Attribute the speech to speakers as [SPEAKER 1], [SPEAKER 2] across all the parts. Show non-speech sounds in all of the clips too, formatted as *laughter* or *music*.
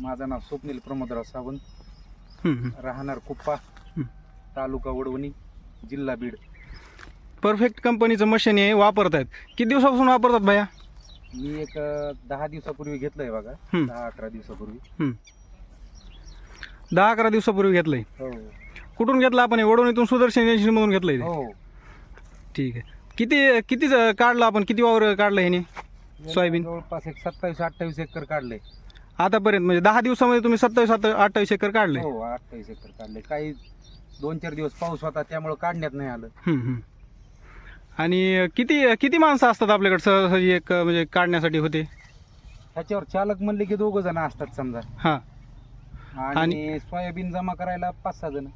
[SPEAKER 1] माझं नाव स्वप्नील प्रमोदराव सावंत. राहणार कुप्पा. तालुका वडवणी जिल्हा बीड
[SPEAKER 2] परफेक्ट कंपनीचं मशीन हे वापरत आहेत किती दिवसापासून वापरतात भैया
[SPEAKER 1] मी एक दहा दिवसापूर्वी घेतलंय बघा. दहा अकरा दिवसापूर्वी.
[SPEAKER 2] दहा अकरा दिवसापूर्वी घेतलंय
[SPEAKER 1] हो
[SPEAKER 2] कुठून घेतलं आपण हे? वडवणीतून सुदर्शन एजन्सीमधून घेतलंय ते?
[SPEAKER 1] हो
[SPEAKER 2] ठीक आहे किती किती काढलं आपण किती वावर काढलं ह्याने सोयाबीन?
[SPEAKER 1] जवळपास एक सत्तावीस अठ्ठावीस एकर काढले
[SPEAKER 2] आतापर्यंत म्हणजे दहा दिवसामध्ये तुम्ही सत्तावीस सत्ता अठ्ठावीस एकर काढले.
[SPEAKER 1] हो अठ्ठावीस एकर काढले. काही दोन चार दिवस पाऊस होता त्यामुळे काढण्यात नाही आलं.
[SPEAKER 2] आणि किती किती माणसं असतात आपल्याकडे? सहजासहजी एक म्हणजे काढण्यासाठी होते?
[SPEAKER 1] ह्याच्यावर चालक म्हणले की दोघ जण असतात समजा.
[SPEAKER 2] हां.
[SPEAKER 1] आणि सोयाबीन जमा करायला पाच सहा जण.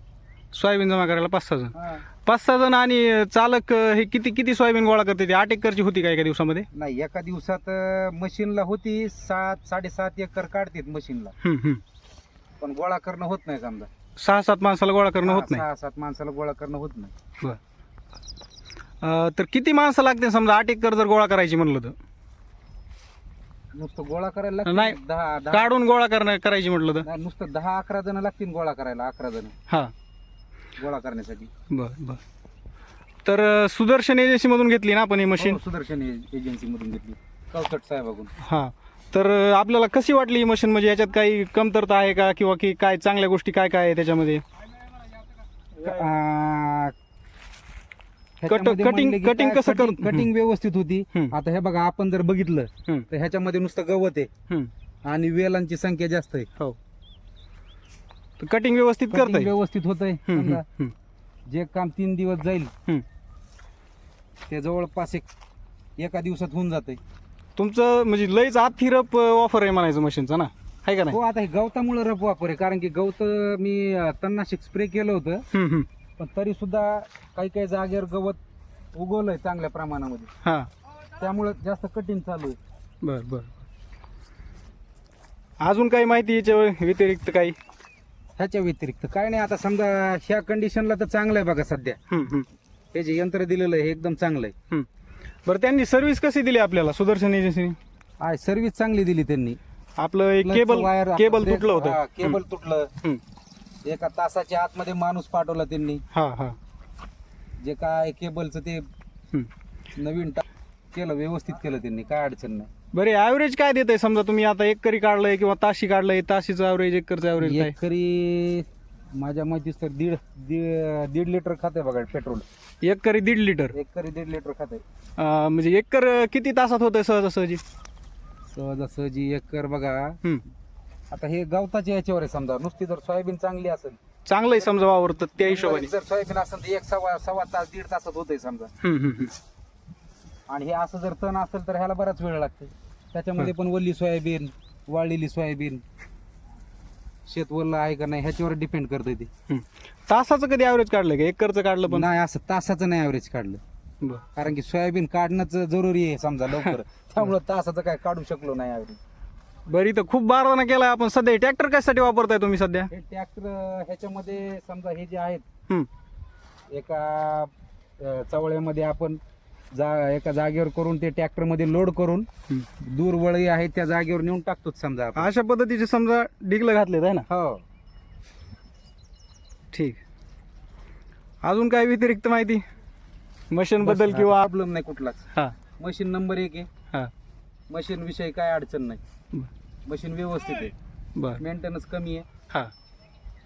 [SPEAKER 2] सोयाबीन जमा करायला पाच सहा जण.
[SPEAKER 1] हा.
[SPEAKER 2] पाच सहा जण आणि चालक हे किती किती सोयाबीन गोळा करते ते? आठ एकरची होती का एका दिवसामध्ये?
[SPEAKER 1] नाही एका दिवसात मशीनला होती सात साडेसात एकर काढतात मशीनला. पण गोळा करणं होत नाही समजा.
[SPEAKER 2] सहा सात माणसाला गोळा करणं होत नाही?
[SPEAKER 1] सहा सात माणसाला गोळा करणं होत नाही.
[SPEAKER 2] बरं. अं, तर किती माणसं लागते समजा? आठ एकर जर गोळा करायची म्हणलं तर?
[SPEAKER 1] नुसतं गोळा करायला लागतील?
[SPEAKER 2] नाही.
[SPEAKER 1] दहा दहा.
[SPEAKER 2] काढून गोळा करणं करायची म्हटलं तर?
[SPEAKER 1] नाही, नुसतं दहा अकरा जण लागतील गोळा करायला अकरा जण.
[SPEAKER 2] हां.
[SPEAKER 1] गोळा करण्यासाठी.
[SPEAKER 2] बरं बरं. तर अं, सुदर्शन एजन्सीमधून घेतली ना आपण ही मशीन
[SPEAKER 1] हो, सुदर्शन एजन्सी मधून घेतली. कवचट साहेबाकडून.
[SPEAKER 2] हां. तर अं, आपल्याला कशी वाटली ही मशीन म्हणजे याच्यात काही कमतरता आहे का? किंवा की काय चांगल्या गोष्टी काय काय आहे त्याच्यामध्ये?
[SPEAKER 1] ह्याच्यामध्ये
[SPEAKER 2] कटिंग-
[SPEAKER 1] म्हणले की
[SPEAKER 2] कटिंग
[SPEAKER 1] काय
[SPEAKER 2] कसं कर-
[SPEAKER 1] कटिंग- कटिंग व्यवस्थित होती. आता हे बघा आपण जर बघितलं तर ह्याच्यामध्ये नुसतं गवत आहे.
[SPEAKER 2] हं.
[SPEAKER 1] आणि वेलांची संख्या जास्त आहे.
[SPEAKER 2] हो. कटिंग व्यवस्थित
[SPEAKER 1] Cutting
[SPEAKER 2] करताय.
[SPEAKER 1] व्यवस्थित होत आहे जे काम तीन दिवस जाईल. ते जवळपास एक एका दिवसात होऊन जाते
[SPEAKER 2] तुमचं म्हणजे लईच आथिरप ऑफर आहे म्हणायचं मशीनचा ना? आहे का नाही?
[SPEAKER 1] हो आता हे गवतामुळे रफ वापर आहे कारण की गवत मी अं, तणनाशक स्प्रे केलं होतं. पण तरी सुद्धा काही काही जागेवर गवत उगवलंय चांगल्या प्रमाणामध्ये.
[SPEAKER 2] हां.
[SPEAKER 1] त्यामुळे जास्त कठीण चालू आहे.
[SPEAKER 2] बर बर. अजून काही माहिती याच्या व्यतिरिक्त काही?
[SPEAKER 1] ह्याच्या व्यतिरिक्त. काय नाही आता समजा ह्या कंडिशनला तर चांगलं आहे बघा सध्या.
[SPEAKER 2] हं,
[SPEAKER 1] जे यंत्र दिलेलं आहे हे एकदम चांगलं आहे.
[SPEAKER 2] बरं त्यांनी सर्व्हिस कशी दिली आपल्याला सुदर्शन एजन्सीने
[SPEAKER 1] आहे सर्व्हिस चांगली दिली त्यांनी.
[SPEAKER 2] आपलं एक केबल
[SPEAKER 1] वायर
[SPEAKER 2] केबल तुटलं होतं.
[SPEAKER 1] केबल तुटलं. एका तासाच्या आतमध्ये माणूस पाठवला त्यांनी.
[SPEAKER 2] हा हा.
[SPEAKER 1] जे काय केबलचं ते. नवीन टा- केलं व्यवस्थित केलं त्यांनी. काय अडचण नाही.
[SPEAKER 2] बरे ॲव्हरेज काय देत आहे समजा तुम्ही आता एक करी काढलंय किंवा ताशी काढलंय ताशीचं ॲव्हरेज एकरचं ॲव्हरेज काय?
[SPEAKER 1] एकरी माझ्या माहितीस तर दीड दीड दीड लिटर खाते बघा पेट्रोल
[SPEAKER 2] एक करी दीड लिटर?
[SPEAKER 1] एकरी दीड लिटर खाते
[SPEAKER 2] अं, म्हणजे एकर किती तासात होतंय सहजासहजी?
[SPEAKER 1] सहजासहजी एकर बघा.
[SPEAKER 2] हं.
[SPEAKER 1] आता हे गवताच्या याच्यावर आहे समजा. नुसती जर सोयाबीन चांगली असेल
[SPEAKER 2] चांगलंय समजा वावरतं त्या हिशोबाने.
[SPEAKER 1] जर सोयाबीन असेल तर एक सव्वा सव्वा तास दीड तासात होतंय समजा.
[SPEAKER 2] हं, हं, हं.
[SPEAKER 1] आणि हे असं जर तण असेल तर ह्याला बराच वेळ लागतो त्याच्यामध्ये पण वल्ली सोयाबीन वाळलेली सोयाबीन. शेत वल्ल आहे का नाही ह्याच्यावर डिपेंड करतं ते.
[SPEAKER 2] हं. तासाचं कधी ॲव्हरेज काढलंय का? एकरचं काढलं पण?
[SPEAKER 1] नाही असं तासाचं नाही ॲव्हरेज काढलं.
[SPEAKER 2] बरं.
[SPEAKER 1] कारण की सोयाबीन काढणंच जरुरी आहे समजा *laughs* लवकर. त्यामुळं तासाचं काय काढू शकलो नाही ॲव्हरेज
[SPEAKER 2] बरं इथं खूप बारदाना केलाय आपण. सध्या ट्रॅक्टर कशासाठी वापरताय तुम्ही सध्या?
[SPEAKER 1] हे ट्रॅक्टर ह्याच्यामध्ये समजा हे जे आहेत
[SPEAKER 2] हं.
[SPEAKER 1] एका अं, चवळ्यामध्ये आपण जा एका जागेवर करून ते ट्रॅक्टरमध्ये लोड करून. दूर वळी आहे त्या जागेवर नेऊन टाकतोच समजा आपण.
[SPEAKER 2] अशा पद्धतीचे समजा डिगलं घातलेत आहे ना?
[SPEAKER 1] हो.
[SPEAKER 2] ठीक. अजून काय व्यतिरिक्त माहिती? मशीन बद्दल किंवा
[SPEAKER 1] प्रॉब्लेम नाही कुठलाच.
[SPEAKER 2] हा.
[SPEAKER 1] मशीन नंबर एक आहे.
[SPEAKER 2] हा.
[SPEAKER 1] मशीन विषयी काय अडचण नाही.
[SPEAKER 2] बर.
[SPEAKER 1] मशीन व्यवस्थित आहे.
[SPEAKER 2] बर.
[SPEAKER 1] मेंटेनन्स कमी आहे.
[SPEAKER 2] हा.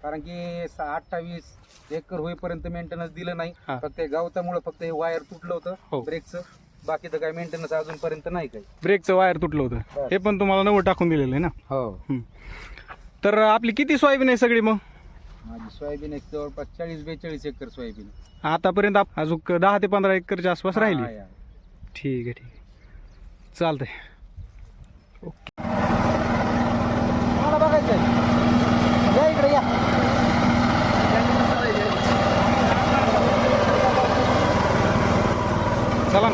[SPEAKER 1] कारण की अठ्ठावीस एकर होईपर्यंत मेंटेनन्स दिलं नाही
[SPEAKER 2] हा.
[SPEAKER 1] फक्त हे गवतामुळे फक्त हे वायर तुटलं
[SPEAKER 2] हो.
[SPEAKER 1] होतं ब्रेकचं बाकीचं काय मेंटेनन्स अजूनपर्यंत नाही काही
[SPEAKER 2] ब्रेकचं वायर तुटलं होतं. हे पण तुम्हाला नवं टाकून दिलेलं आहे ना
[SPEAKER 1] हो.
[SPEAKER 2] तर आपली किती सोयाबीन आहे सगळी मग
[SPEAKER 1] माझी सोयाबीन एक जवळपास चाळीस बेचाळीस एकर सोयाबीन आहे.
[SPEAKER 2] आतापर्यंत आप- अजून दहा ते पंधरा एकरच्या आसपास राहिली
[SPEAKER 1] आहे, आहे.
[SPEAKER 2] ठीक आहे ठीक आहे चालतंय चला